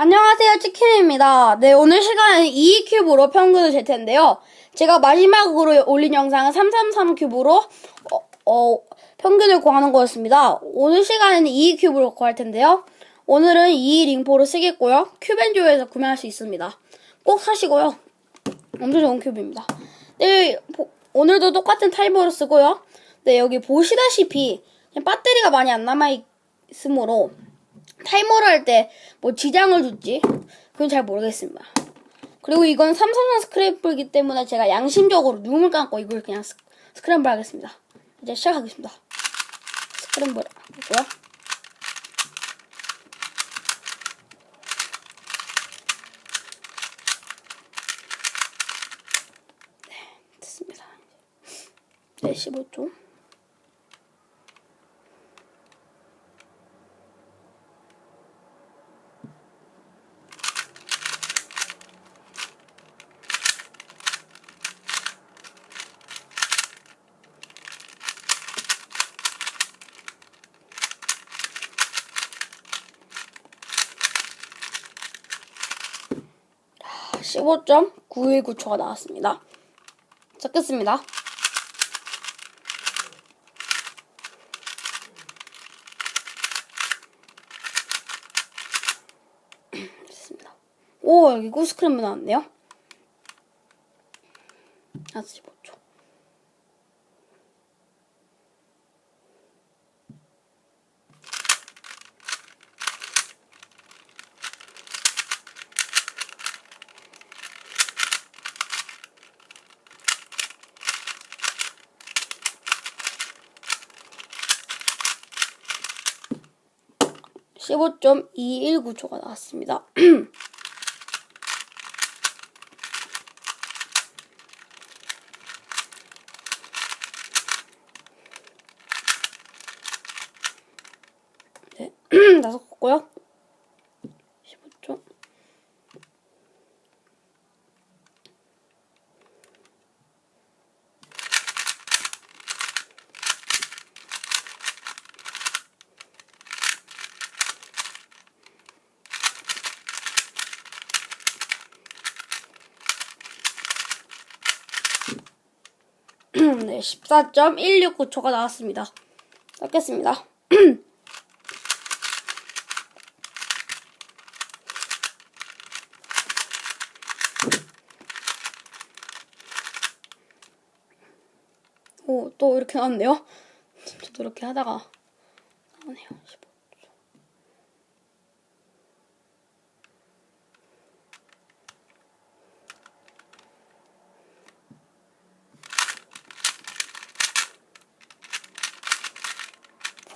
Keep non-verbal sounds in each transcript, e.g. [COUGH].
안녕하세요, 치킨입니다. 네, 오늘 시간은 2 큐브로 평균을 잴 텐데요. 제가 마지막으로 올린 영상은 333 큐브로, 어, 어, 평균을 구하는 거였습니다. 오늘 시간에는 2 큐브로 구할 텐데요. 오늘은 2 링포를 쓰겠고요. 큐벤조에서 구매할 수 있습니다. 꼭 사시고요. 엄청 좋은 큐브입니다. 네, 보- 오늘도 똑같은 타이머로 쓰고요. 네, 여기 보시다시피 배터리가 많이 안 남아있으므로 타이머를 할 때 뭐 지장을 줄지 그건 잘 모르겠습니다. 그리고 이건 삼성전 스크램블이기 때문에 제가 양심적으로 눈을 감고 이걸 그냥 스, 스크램블 하겠습니다. 이제 시작하겠습니다. 스크램블 하고요. 네, 됐습니다. 네, 15초. 15.919초가 나왔습니다. 적겠습니다. [CLEARS THROAT] 됐습니다. 오, 여기 구스크램블 나왔네요. 아, 15초. 십오 점 이일구 초가 나왔습니다. [CLEARS THROAT] 네, [CLEARS THROAT] 다섯 컸고요. 15초. [CLEARS THROAT] 네, 14.169초가 나왔습니다. 닦겠습니다. [CLEARS THROAT] 오, 또 이렇게 나왔네요. 저도 이렇게 하다가 나오네요.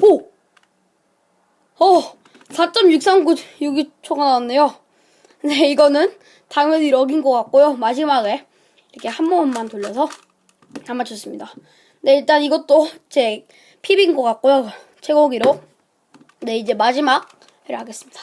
오! 어, 4.639초가 나왔네요. 네, 이거는 당연히 럭인 것 같고요. 마지막에 이렇게 한 번만 돌려서 다 맞췄습니다. 네, 일단 이것도 제 핍인 것 같고요. 최고 기록. 네, 이제 마지막 회를 하겠습니다.